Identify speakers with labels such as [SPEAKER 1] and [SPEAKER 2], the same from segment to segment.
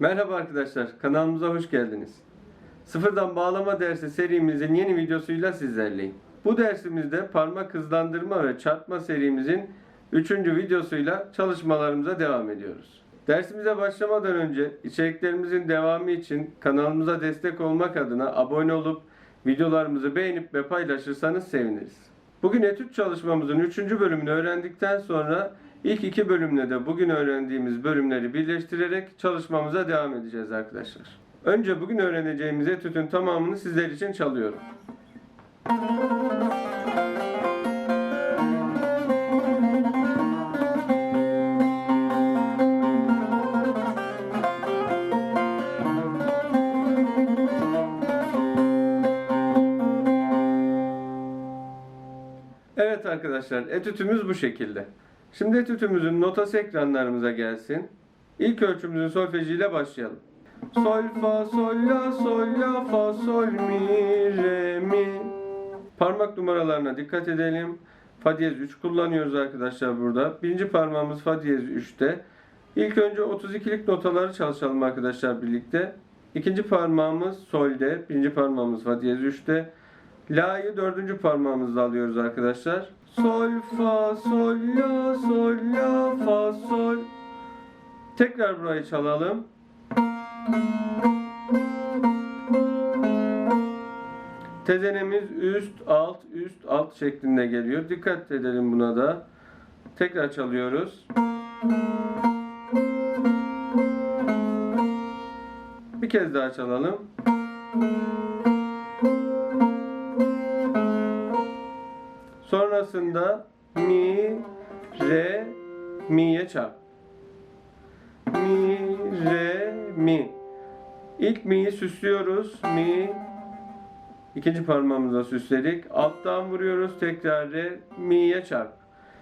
[SPEAKER 1] Merhaba arkadaşlar, kanalımıza hoş geldiniz. Sıfırdan bağlama dersi serimizin yeni videosuyla sizlerleyim. Bu dersimizde parmak hızlandırma ve çarpma serimizin 3. videosuyla çalışmalarımıza devam ediyoruz. Dersimize başlamadan önce içeriklerimizin devamı için kanalımıza destek olmak adına abone olup videolarımızı beğenip ve paylaşırsanız seviniriz. Bugün etüt çalışmamızın 3. bölümünü öğrendikten sonra ilk iki bölümle de bugün öğrendiğimiz bölümleri birleştirerek çalışmamıza devam edeceğiz arkadaşlar. Önce bugün öğreneceğimiz etütün tamamını sizler için çalıyorum. Evet arkadaşlar, etütümüz bu şekilde. Şimdi etütümüzün notası ekranlarımıza gelsin. İlk ölçümüzün solfejiyle başlayalım. Sol, fa, sol, la, sol, la, fa, sol, mi, re, mi. Parmak numaralarına dikkat edelim. Fa diyez 3 kullanıyoruz arkadaşlar burada. Birinci parmağımız fa diyez 3'te. İlk önce 32'lik notaları çalışalım arkadaşlar birlikte. İkinci parmağımız solde. Birinci parmağımız fa diyez 3'te. La'yı dördüncü parmağımızla alıyoruz arkadaşlar. Sol, fa, sol, la, sol, la, fa, sol. Tekrar burayı çalalım. Tezenemiz üst, alt, üst, alt şeklinde geliyor. Dikkat edelim buna da. Tekrar çalıyoruz. Bir kez daha çalalım. Sonrasında mi, re, mi'ye çarp. Mi, re, mi. İlk mi'yi süslüyoruz. Mi. İkinci parmağımızla süsledik. Alttan vuruyoruz. Tekrar re, mi'ye çarp.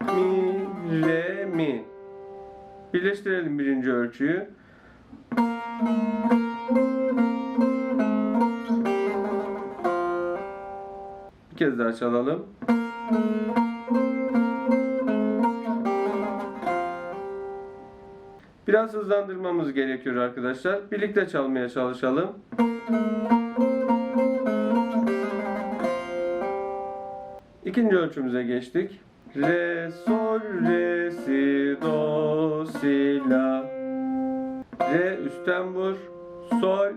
[SPEAKER 1] Mi, re, mi. Birleştirelim birinci ölçüyü. Bir kez daha çalalım. Biraz hızlandırmamız gerekiyor arkadaşlar. Birlikte çalmaya çalışalım. İkinci ölçümüze geçtik. Re, sol, re, si, do, si, la. Re üstten vur. Sol.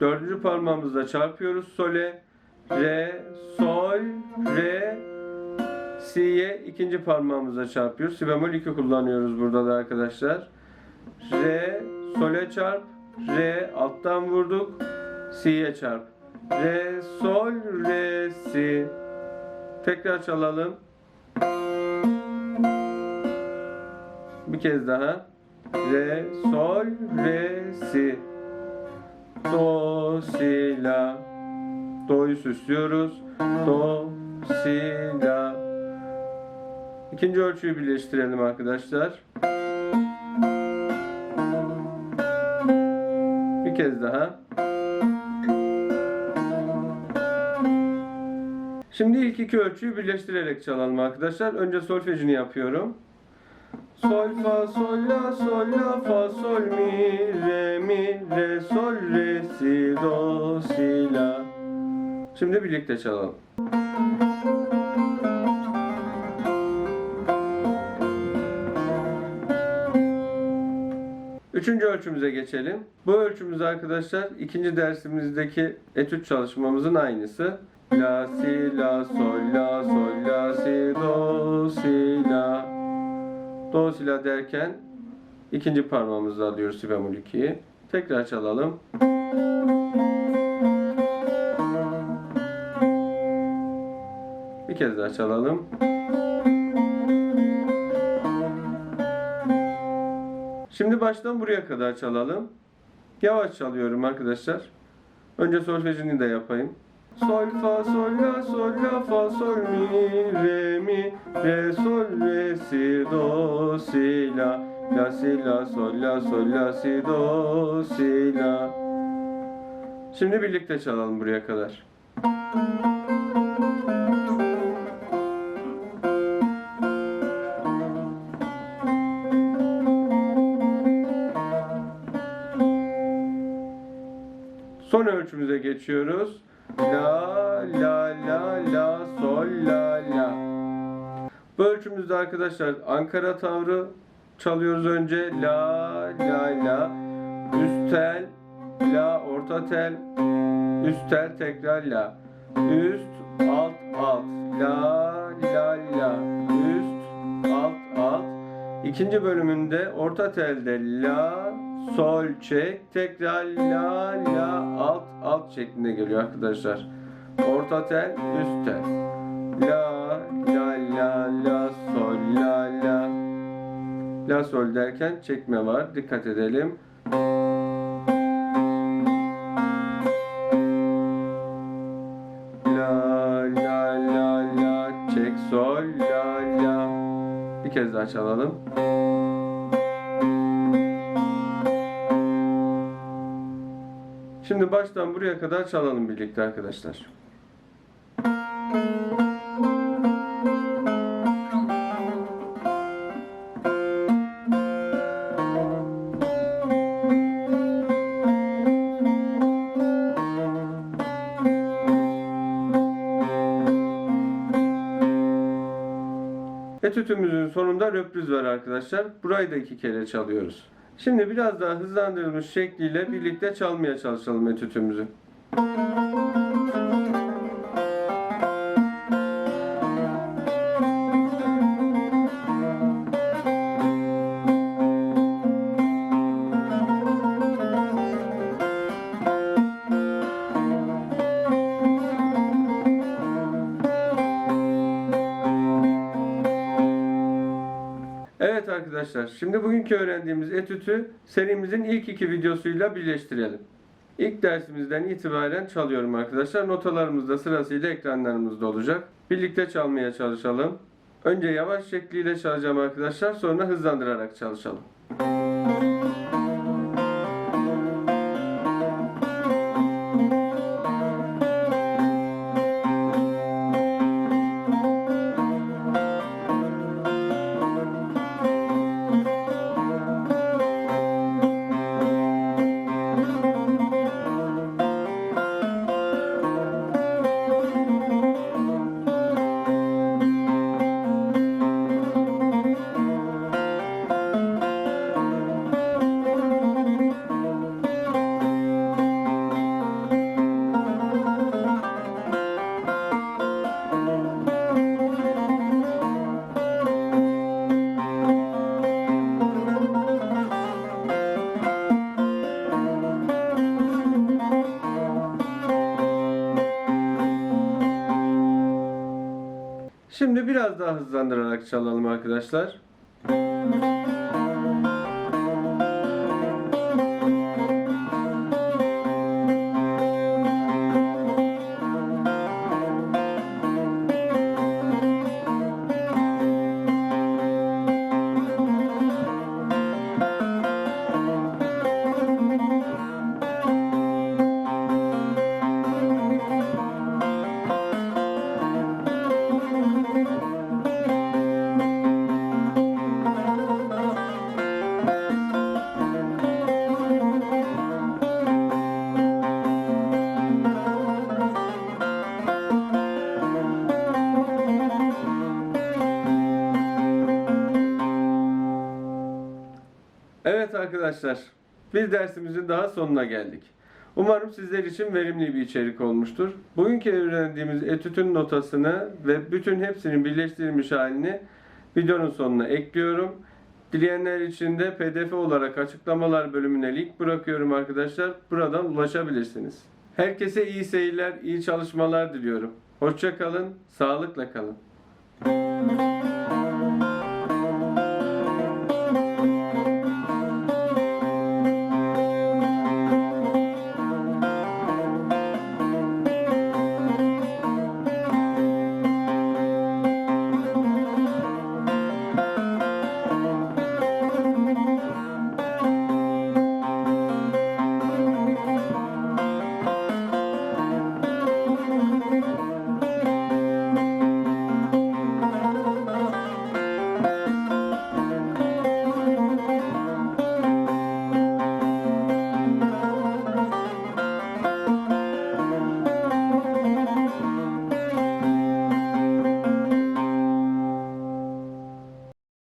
[SPEAKER 1] Dördüncü parmağımızla çarpıyoruz sole. Re, sol, re, si'ye ikinci parmağımızla çarpıyoruz. Si bemol 2 kullanıyoruz burada da arkadaşlar. Re, sole çarp, re alttan vurduk, si'ye çarp. Re, sol, re, si. Tekrar çalalım. Bir kez daha. Re, sol, re, si. Do, si, la. Do'yu süslüyoruz. Do, si, la. İkinci ölçüyü birleştirelim arkadaşlar. Bir kez daha. Şimdi ilk iki ölçüyü birleştirerek çalalım arkadaşlar. Önce solfejini yapıyorum. Sol, fa, sol, la, sol, la, fa, sol, mi, re, mi, re, sol, re, si, do, si, la. Şimdi birlikte çalalım. Üçüncü ölçümüze geçelim. Bu ölçümüz arkadaşlar ikinci dersimizdeki etüt çalışmamızın aynısı. La, si, la, sol, la, sol, la, si, do, si, la. Do, si, la derken ikinci parmağımızla alıyoruz si bemol 2'yi. Tekrar çalalım. Bir kez daha çalalım. Şimdi baştan buraya kadar çalalım. Yavaş çalıyorum arkadaşlar. Önce solfejini de yapayım. Sol fa sol la sol la fa sol mi re mi re sol re si do si la la si la sol la sol la si do si la. Şimdi birlikte çalalım buraya kadar. Son geçiyoruz. La la la la sol la la. Bu ölçümüzde arkadaşlar Ankara tavrı çalıyoruz önce. La la la. Üst tel, la orta tel, üst tel tekrar la. Üst alt alt. La la la. Üst alt alt. İkinci bölümünde orta telde la sol çek tekrar la la alt alt şeklinde geliyor arkadaşlar. Orta tel üst tel. La la la la sol la la. La sol derken çekme var. Dikkat edelim. La la la la çek sol la la. Bir kez daha çalalım. Baştan buraya kadar çalalım birlikte arkadaşlar. Etütümüzün sonunda röpriz var arkadaşlar. Burayı da iki kere çalıyoruz. Şimdi biraz daha hızlandırılmış şekliyle birlikte çalmaya çalışalım etütümüzü. Evet arkadaşlar, şimdi bugünkü öğrendiğimiz etütü serimizin ilk iki videosuyla birleştirelim. İlk dersimizden itibaren çalıyorum arkadaşlar. Notalarımız da sırasıyla ekranlarımızda olacak. Birlikte çalmaya çalışalım. Önce yavaş şekliyle çalacağım arkadaşlar, sonra hızlandırarak çalışalım. Şimdi biraz daha hızlandırarak çalalım arkadaşlar. Evet arkadaşlar, bir dersimizin daha sonuna geldik. Umarım sizler için verimli bir içerik olmuştur. Bugünkü öğrendiğimiz etütün notasını ve bütün hepsinin birleştirilmiş halini videonun sonuna ekliyorum. Dileyenler için de pdf olarak açıklamalar bölümüne link bırakıyorum arkadaşlar. Buradan ulaşabilirsiniz. Herkese iyi seyirler, iyi çalışmalar diliyorum. Hoşça kalın, sağlıkla kalın.